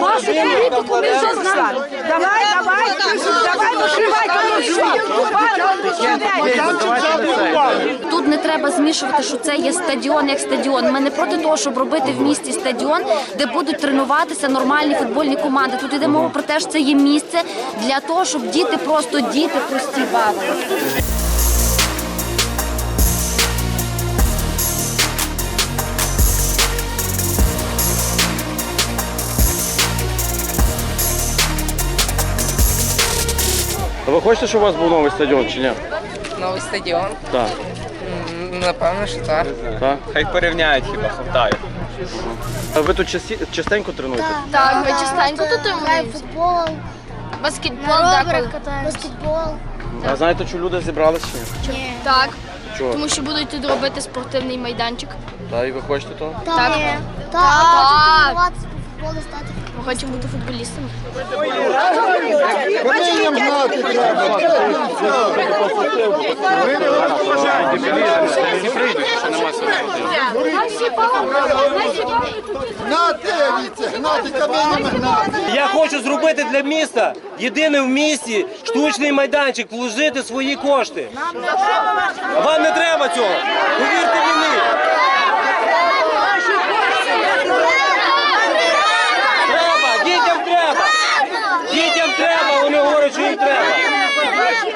Вашу політику ми вже знаємо. Давай, давай, давай, вишивай, Тут не треба змішувати, що це є стадіон як стадіон. Ми не проти того, щоб робити в місті стадіон, де будуть тренуватися нормальні футбольні команди. Тут йде мова про те, що це є місце для того, щоб діти просто діти прості бавили. А ви хочете, щоб у вас був новий стадіон чи ні? Новий стадіон? Так. М, Напевно, що так. так. Хай порівняють хіба хватає. А ви тут часті... частенько тренуєте? Так, ми частенько тут Граємо футбол, баскетбол на деколи. роверах катаємося. Баскетбол. А знаєте, що люди зібралися чи ні? Так, Чого? тому що будуть тут робити спортивний майданчик. Та і ви хочете того? Так. Так. Так. Так. Хочу тренуватися по футболу, стати Ми хочемо бути футболістами. Я хочу зробити для міста єдиний в місті штучний майданчик, вложити свої кошти. Вам не треба цього. Повірте мені. Треба, дітям треба. Дітям треба, вони говорять, що їм треба.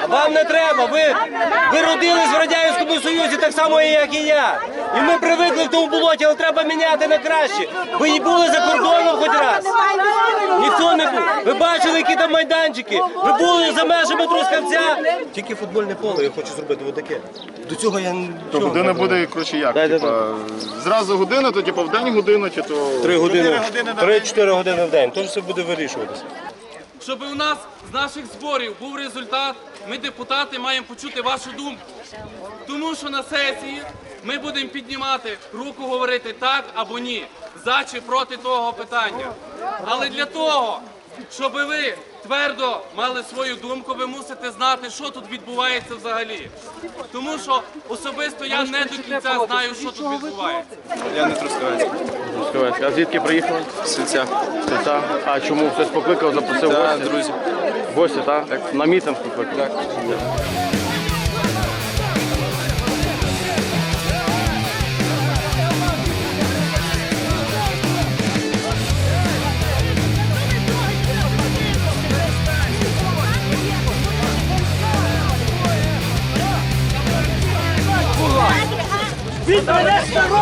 А Вам не треба. Ви, ви родились в Радянському Союзі так само, як і я. І ми привикли в тому болоті, але треба міняти на краще. Ви і були за кордоном хоч раз. Ніхто не був. Ви бачили, які там майданчики. Ви були за межами Трускавця. Тільки футбольне поле я хочу зробити отаке. До цього я То нічого. година буде коротше як? Дай, дай, Типа, зразу година, то типу в день годину, чи то. Три години, три-чотири години в день. Тож все буде вирішуватися. Щоб у нас з наших зборів був результат, ми, депутати, маємо почути вашу думку. Тому що на сесії ми будемо піднімати руку, говорити так або ні, за чи проти того питання. Але для того, щоб ви твердо мали свою думку, ви мусите знати, що тут відбувається взагалі. Тому що особисто я не до кінця знаю, що тут відбувається. Я не трускавець. Трускавець. А звідки приїхали? Сільця. Сельця. А чому? Хтось покликав, запросив в Та гості? друзі. Гості, так? На мітинг покликав? Так.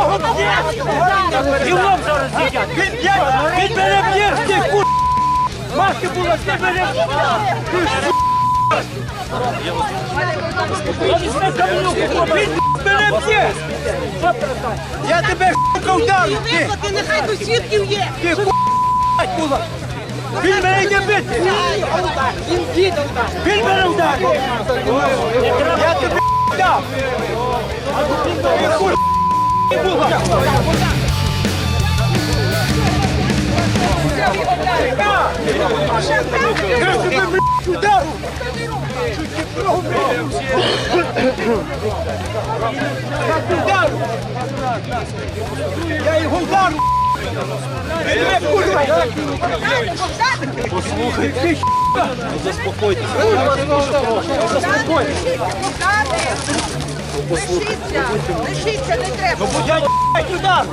Мене старого б'є! Ділом зараз з'їдять! Він б'є! Він мене б'є! Ти ку... Маски була, ти мене! Я тебе ш**ка вдарю! Ти нехай до свідків є! Ти ку... була! Він мене йде бити! Він діда Він мене вдарив! Я тебе дав! Ти ку... Я удару! Удару! Його вдару! Ти курва! Послухай, Заспокойтесь. Заспокойтесь. Лишіться, лишіться, не треба. Ну, будь я удар!